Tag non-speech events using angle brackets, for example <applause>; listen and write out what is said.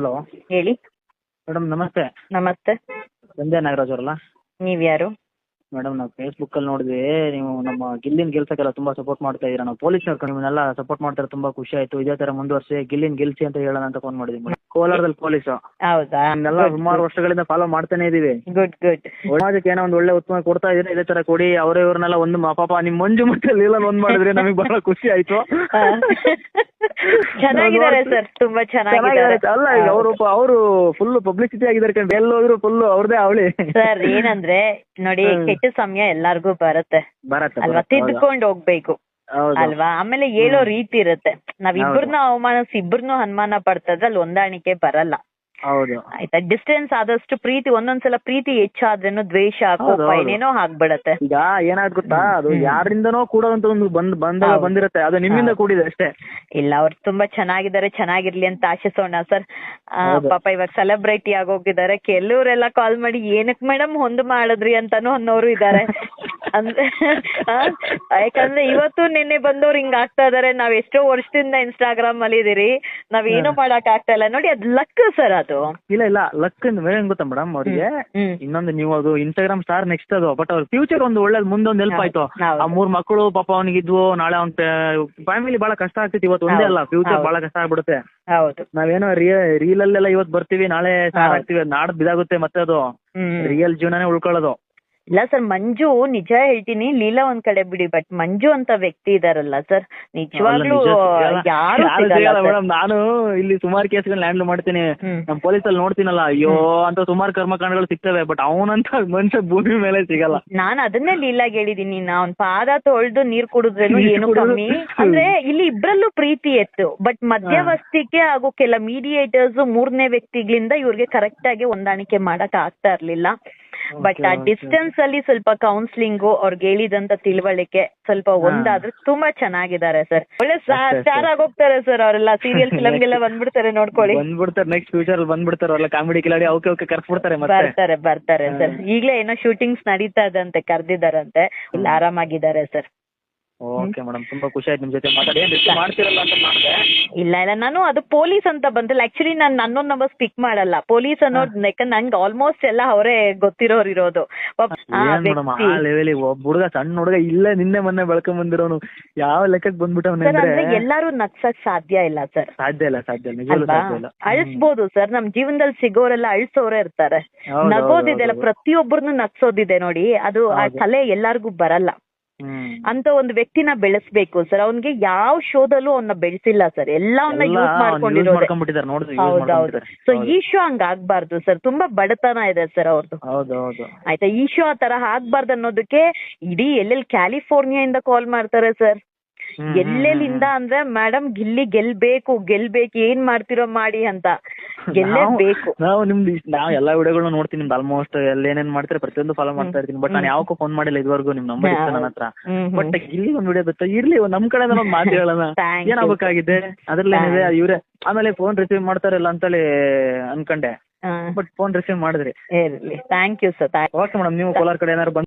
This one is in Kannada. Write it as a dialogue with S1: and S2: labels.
S1: ಹಲೋ.
S2: ಹೇಳಿ.
S1: ಮೇಡಮ್ ನಮಸ್ತೆ.
S2: ನಮಸ್ತೆ.
S1: ಸಂಜಯ್ ನಾಗರಾಜ್ ಅವರಲ್ಲ.
S2: ನೀವ್ಯಾರು?
S1: ಮೇಡಮ್ ನಾವು ಫೇಸ್ಬುಕ್ಕಲ್ಲಿ ನೋಡಿದ್ವಿ. ನೀವು ನಮ್ಮ ಗಿಲ್ಲಿನ ಗೆಲ್ಸಕ್ಕೆಲ್ಲ ತುಂಬಾ ಸಪೋರ್ಟ್ ಮಾಡ್ತಾ ಇದೀರಾ ನಾವು ಪೊಲೀಸ್ನವ್ರು ನಿಮ್ಮನ್ನೆಲ್ಲ ಸಪೋರ್ಟ್ ಮಾಡ್ತಾರೆ ತುಂಬಾ ಖುಷಿ ಆಯ್ತು. ಇದೇ ತರ ಮುಂದುವರಿಸಿ ಗಿಲ್ಲಿನ ಗೆಲ್ಸಿ ಅಂತ ಹೇಳೋಣ ಅಂತ ಫೋನ್ ಮಾಡಿದ್ವಿ ಮೇಡಮ್. ಕೋಲಾರದಲ್ಲಿ ಪೊಲೀಸ್
S2: ಹೌದಾ?
S1: ನಿಮ್ನೆಲ್ಲ ಸುಮಾರು ವರ್ಷಗಳಿಂದ ಫಾಲೋ ಮಾಡ್ತಾನೆ ಇದೀವಿ.
S2: ಗುಡ್ ಗುಡ್
S1: ಸಮಾಜಕ್ಕೆ ಏನೋ ಒಂದು ಒಳ್ಳೆ ಉತ್ತಮ ಕೊಡ್ತಾ ಇದೀರಾ ಇದೇ ತರ ಕೊಡಿ. ಅವರೇ ಇವ್ರನ್ನೆಲ್ಲ ಒಂದು ಪಾಪ ನಿಮ್ಮ ಮಂಜು ಮತ್ತೆ ಲೀಲಾ ಒಂದ್ ಮಾಡಿದ್ರೆ ನಮಗೆ ಬಹಳ ಖುಷಿ ಆಯಿತು.
S2: ಚೆನ್ನಾಗಿದ್ದಾರೆ ಸರ್ ತುಂಬಾ ಚೆನ್ನಾಗಿದ್ದಾರೆ.
S1: ಅಲ್ಲ ಅವರು ಅವರು ಫುಲ್ ಪಬ್ಲಿಸಿಟಿ ಆಗಿದ್ದಾರೆ ಕಣ್. ಎಲ್ಲೋದ್ರು ಫುಲ್ ಅವ್ರದೇ ಅವಳಿ
S2: ಸರ್ ಏನಂದ್ರೆ ನೋಡಿ. ಕೆಟ್ಟ ಸಮಯ ಎಲ್ಲಾರ್ಗೂ ಬರುತ್ತೆ. ಅಲ್ವಾ. ತಿದ್ದುಕೊಂಡು ಹೋಗ್ಬೇಕು. ಅಲ್ವಾ? ಆಮೇಲೆ ಹೇಳೋ ರೀತಿ ಇರುತ್ತೆ. ನಾವ್ ಇಬ್ರನ್ನ ಅವಮಾನಿಸಿ ಇಬ್ಬರನ್ನು ಅನುಮಾನ ಪಡ್ತದ್ರೆ ಅಲ್ಲಿ ಹೊಂದಾಣಿಕೆ ಬರಲ್ಲ.
S1: ಹೌದು.
S2: ಆಯ್ತಾ? ಡಿಸ್ಟೆನ್ಸ್ ಆದಷ್ಟು ಪ್ರೀತಿ ಒಂದೊಂದ್ಸಲ ಪ್ರೀತಿ ಹೆಚ್ಚಾದ್ರೇನು ದ್ವೇಷ
S1: ಹೌದು,
S2: ಕೋಪ
S1: ಹೌದು.
S2: ಏನೇನೋ ಆಗ್ಬಿಡತ್ತೆ.
S1: ಈಗ ಏನಾದ್ ಗೊತ್ತಾ? ಅದು. ಯಾರಿಂದನೋ ಕೂಡೋದಂತ ಒಂದು ಬಂದ್ ಬಂದ
S2: ಹೌದು.
S1: ಬಂದಿರುತ್ತೆ. ಅದು ನಿಮ್ಮಿಂದ. ಕೂಡಿದೆ ಅಷ್ಟೇ.
S2: ಇಲ್ಲ ಅವ್ರು ತುಂಬಾ ಚೆನ್ನಾಗಿದ್ದಾರೆ ಚೆನ್ನಾಗಿರ್ಲಿ ಅಂತ ಆಶಿಸೋಣ ಸರ್.
S1: ಹೌದು.
S2: ಪಾಪ ಇವಾಗ ಸೆಲೆಬ್ರಿಟಿ ಆಗೋಗಿದ್ದಾರೆ ಕೆಲವರೆಲ್ಲ ಕಾಲ್ ಮಾಡಿ ಏನಕ್ ಮೇಡಮ್ ಹೊಂದು ಮಾಡಿದ್ರಿ? ಅಂತಾನು ಅನ್ನೋರು ಇದ್ದಾರೆ. ಅಂದ್ರೆ ಆ, ಯಾಕಂದ್ರೆ ಇವತ್ತು ನಿನ್ನೆ ಬಂದವ್ರು ಹಿಂಗ್ ಆಗ್ತಾ ಇದಾರೆ. ನಾವ್ ಎಷ್ಟೋ ವರ್ಷದಿಂದ ಇನ್ಸ್ಟಾಗ್ರಾಮ್ ಅಲ್ಲಿ ಇದೀರಿ ನಾವ್ ಏನು ಮಾಡಕ್ ಆಗ್ತಾ ಇಲ್ಲ. ನೋಡಿ ಅದ್ ಲಕ್ ಸರ್ ಅದು.
S1: ಇಲ್ಲ ಇಲ್ಲ ಲಕ್ ಏನ್ ಗೊತ್ತಾ ಮೇಡಮ್ ಅವ್ರಿಗೆ? ಇನ್ನೊಂದು ನೀವು ಅದು ಇನ್ಸ್ಟಾಗ್ರಾಮ್ ಸ್ಟಾರ್ ನೆಕ್ಸ್ಟ್ ಅದು. ಬಟ್ ಅವ್ರ ಫ್ಯೂಚರ್ ಒಂದು ಒಳ್ಳೇದು ಮುಂದೊಂದು ಹೆಲ್ಪ್ ಆಯ್ತು. ಆ ಮೂರ್ ಮಕ್ಕಳು ಪಾಪ ಅವನಿಗಿದ್ವು ನಾಳೆ ಅವ್ನ ಫ್ಯಾಮಿಲಿ ಬಹಳ ಕಷ್ಟ ಆಗ್ತಿತ್ತು ಇವತ್ತು ಒಂದೇ ಅಲ್ಲ. ಫ್ಯೂಚರ್. ಬಹಳ ಕಷ್ಟ ಆಗ್ಬಿಡುತ್ತೆ. ನಾವೇನೋ ರೀಲ್ ಅಲ್ಲೆಲ್ಲ ಇವತ್ತು ಬರ್ತೀವಿ ನಾಳೆ ಸ್ಟಾರ್. ಆಗ್ತೀವಿ ನಾಡ್ ಬಿದಾಗುತ್ತೆ ಮತ್ತೆ ಅದು. ರಿಯಲ್ ಜೀವನನೇ ಉಳ್ಕೊಳ್ಳೋದು.
S2: ಇಲ್ಲ ಸರ್ ಮಂಜು ನಿಜ ಹೇಳ್ತೀನಿ ಲೀಲಾ ಒಂದ್ ಕಡೆ ಬಿಡಿ ಬಟ್ ಮಂಜು ಅಂತ ವ್ಯಕ್ತಿ ಇದಾರಲ್ಲ ಸರ್ ನಿಜವಾಗ್ಲೂ ಯಾರು.
S1: ಮೇಡಮ್ ನಾನು ಇಲ್ಲಿ ಸುಮಾರು ಕೇಸ್ಗಳನ್ನ ಹ್ಯಾಂಡಲ್ ಮಾಡ್ತೀನಿ.
S2: ನಮ್
S1: ನಮ್ ಪೊಲೀಸಲ್ಲಿ ನೋಡ್ತೀನಲ್ಲ ಅಯ್ಯೋ ಅಂತ ಸುಮಾರು ಕರ್ಮಕಾಂಡಗಳು ಸಿಗ್ತವೆ ಬಟ್ ಅವನಂತ ಮನುಷ್ಯ ಭೂಮಿ ಮೇಲೆ ಸಿಗಲ್ಲ.
S2: ನಾನ್ ಅದನ್ನೇ ಲೀಲಾಗ್ ಹೇಳಿದೀನಿ ನಾವ್ ಪಾದ ತೊಳ್ದು ನೀರ್ ಕುಡಿದ್ರೇನು ಏನು ಕಮ್ಮಿ. ಅಂದ್ರೆ ಇಲ್ಲಿ ಇಬ್ರಲ್ಲೂ ಪ್ರೀತಿ ಎತ್ತು ಬಟ್ ಮಧ್ಯವಸ್ತಿಕೆ ಹಾಗೂ ಕೆಲ ಮೀಡಿಯೇಟರ್ಸ್ ಮೂರನೇ ವ್ಯಕ್ತಿಗಳಿಂದ ಇವ್ರಿಗೆ ಕರೆಕ್ಟ್ ಆಗಿ ಹೊಂದಾಣಿಕೆ ಮಾಡಕ್ ಆಗ್ತಾ ಇರ್ಲಿಲ್ಲ. ಬಟ್ ಆ. ಡಿಸ್ಟೆನ್ಸ್ ಅಲ್ಲಿ ಸ್ವಲ್ಪ ಕೌನ್ಸಿಲಿಂಗು ಅವ್ರಿಗೆ ಹೇಳಿದಂತ ತಿಳುವಳಿಕೆ ಸ್ವಲ್ಪ ಒಂದಾದ್ರೂ ತುಂಬಾ ಚೆನ್ನಾಗಿದ್ದಾರೆ ಸರ್ ಒಳ್ಳೆ. ಸ್ಟಾರ್ ಆಗೋಗ್ತಾರೆ ಸರ್ ಅವರೆಲ್ಲ. ಸೀರಿಯಲ್ ಫಿಲಮ್ಗೆಲ್ಲ <laughs> ಬಂದ್ಬಿಡ್ತಾರೆ ನೋಡ್ಕೊಳ್ಳಿ.
S1: ಬಂದ್ಬಿಡ್ತಾರೆ ನೆಕ್ಸ್ಟ್ ಫ್ಯೂಚರ್ ಅಲ್ಲಿ ಬಂದ್ಬಿಡ್ತಾರೆ ಅವರೆಲ್ಲ ಕಾಮಿಡಿ ಕಿಲಾಡಿ ಅವಕ್ಕೆ ಅವಕ್ಕೆ ಕರ್ಸ್ಬಿಡ್ತಾರೆ ಮತ್ತೆ.
S2: ಬರ್ತಾರೆ ಬರ್ತಾರೆ ಸರ್ ಈಗಲೇ ಏನೋ ಶೂಟಿಂಗ್ಸ್ ನಡೀತಾ ಇದೆ ಕರ್ದಿದಾರಂತೆ ಇಲ್ಲ ಆರಾಮಾಗಿದ್ದಾರೆ ಸರ್
S1: ಓಕೆ ಮೇಡಮ್ ತುಂಬಾ ಖುಷಿ ಆಯ್ತು ನಿಮ್ ಜೊತೆ ಮಾತಾಡಿ. ಏನ್ ರಿಸೀವ್ ಮಾಡ್ತಿರಲ್ಲ ಅಂತ ಮಾಡಿದೆ.
S2: ಇಲ್ಲ ಇಲ್ಲ ನಾನು ಅದು ಪೊಲೀಸ್ ಅಂತ ಬಂದಿಲ್ಲ. ಆಕ್ಚುಲಿ ನಾನು ನನ್ನೊಂದ್ ನಂಬರ್ ಸ್ಪಿಕ್ ಮಾಡಲ್ಲ. ಪೊಲೀಸ್ ಅನ್ನೋದು ಯಾಕಂದ್ರೆ ನನ್ಗೆ ಆಲ್ಮೋಸ್ಟ್ ಎಲ್ಲ ಅವರೇ ಗೊತ್ತಿರೋರು ಇರೋದು. ಪಾಪ ಆ
S1: ಏನ್ ಮೇಡಮ್
S2: ವ್ಯಕ್ತಿ.
S1: ಆ ಒಬ್ಬ ಹುಡುಗ ಸಣ್ಣ ಹುಡುಗ ಇಲ್ಲ ನಿನ್ನೆ ಮೊನ್ನೆ ಬೆಳ್ಕೊಂಡ್ ಬಂದಿರೋನು. ಯಾವ ಲೆಕ್ಕಕ್ಕೆ ಬಂದ್ಬಿಟ್ಟವನೆ
S2: ಸರ್
S1: ಅಂದ್ರೆ?
S2: ಅಂದ್ರೆ ಎಲ್ಲಾರು ನಗ್ಸಕ್ ಸಾಧ್ಯ ಇಲ್ಲ ಸರ್
S1: ಸಾಧ್ಯ ಇಲ್ಲ ಸಾಧ್ಯ ಇಲ್ಲ ನಿಜವಾಗ್ಲೂ
S2: ಅಲ್ವಾ?
S1: ಸಾಧ್ಯ ಇಲ್ಲ.
S2: ಅಳಿಸ್ಬೋದು ಸರ್ ನಮ್ ಜೀವನದಲ್ಲಿ ಸಿಗೋರೆಲ್ಲ ಅಳಿಸೋರೇ ಇರ್ತಾರೆ.
S1: ನಗೋದಿದೆ ಹೌದು,
S2: ನಗೋದಿದೆಲ್ಲ
S1: ಹೌದು.
S2: ಪ್ರತಿಯೊಬ್ಬರನ್ನು ನಗ್ಸೋದಿದೆ ನೋಡಿ. ಅದು ಆ
S1: ಹೌದು.
S2: ಕಲೆ ಎಲ್ಲಾರ್ಗೂ ಬರಲ್ಲ. ಅಂತ ಒಂದು ವ್ಯಕ್ತಿನ ಬೆಳೆಸಬೇಕು ಸರ್. ಅವ್ನಿಗೆ ಯಾವ ಶೋದಲ್ಲೂ ಅವನ್ನ ಬೆಳೆಸಿಲ್ಲ ಸರ್. ಎಲ್ಲವನ್ನ
S1: ಎಲ್ಲ
S2: ಯೂಸ್ ಮಾಡ್ಕೊಂಡಿರೋದು. ಹೌದೌದು. ಸೊ ಈ ಶೋ ಹಂಗ ಆಗ್ಬಾರ್ದು ಸರ್. ತುಂಬಾ ಬಡತನ ಇದೆ ಸರ್ ಅವ್ರದ್ದು
S1: ಹೌದು ಹೌದು.
S2: ಆಯ್ತಾ? ಈ ಶೋ ಆ ತರ ಆಗ್ಬಾರ್ದು ಅನ್ನೋದಕ್ಕೆ ಇಡೀ ಎಲ್ಲೆಲ್ಲಿ ಕ್ಯಾಲಿಫೋರ್ನಿಯಾಯಿಂದ ಕಾಲ್ ಮಾಡ್ತಾರೆ ಸರ್. ಎಲ್ಲೆಲ್ಲಿಂದ ಅಂದ್ರೆ ಮೇಡಮ್ ಗಿಲ್ಲಿ ಗೆಲ್ಬೇಕು ಗೆಲ್ಬೇಕು ಏನ್ ಮಾಡ್ತಿರೋ ಮಾಡಿ ಅಂತ. <laughs> ಗೆಲ್ಲೇಬೇಕು
S1: ನಾವು- ನಿಮ್ದು ನಾವು ಎಲ್ಲಾ ವಿಡಿಯೋಗಳನ್ನ ನೋಡ್ತೀನಿ ನಿಮ್ದು ಆಲ್ಮೋಸ್ಟ್ ಎಲ್ಲ ಏನೇನ್ ಮಾಡ್ತಾರೆ ಪ್ರತಿಯೊಂದು ಫಾಲೋ ಮಾಡ್ತಾ ಇರ್ತೀನಿ ಬಟ್ ನಾನು. ಯಾವಕ್ಕೂ ಫೋನ್ ಮಾಡಿಲ್ಲ ಇದುವರೆಗೂ ನಿಮ್ ನಂಬರ್ ಇತ್ತು ನನ್ನ ಹತ್ರ. ಬಟ್ ಇಲ್ಲಿ ಒಂದ್ ವಿಡಿಯೋ ಬಿತ್ತು. ಇರ್ಲಿ ಒಂದ್ ನಮ್ ಕಡೆ ಒಂದ್ ಮಾತು ಹೇಳೋಣ. <laughs> ಏನಾಗಬೇಕಾಗಿದೆ ಅದ್ರಲ್ಲಿ ಏನಿದೆ? ಇವ್ರೆ ಆಮೇಲೆ ಫೋನ್ ರಿಸೀವ್ ಮಾಡ್ತಾರಲ್ಲ ಅಂತೇಳಿ ಅನ್ಕೊಂಡೆ. ಬಟ್ ಫೋನ್ ರಿಸೀವ್ ಮಾಡಿದ್ರಿ.
S2: Thank you sir
S1: okay madam ನೀವು ಕೋಲಾರ ಕಡೆ ಏನಾದ್ರು ಬಂದ್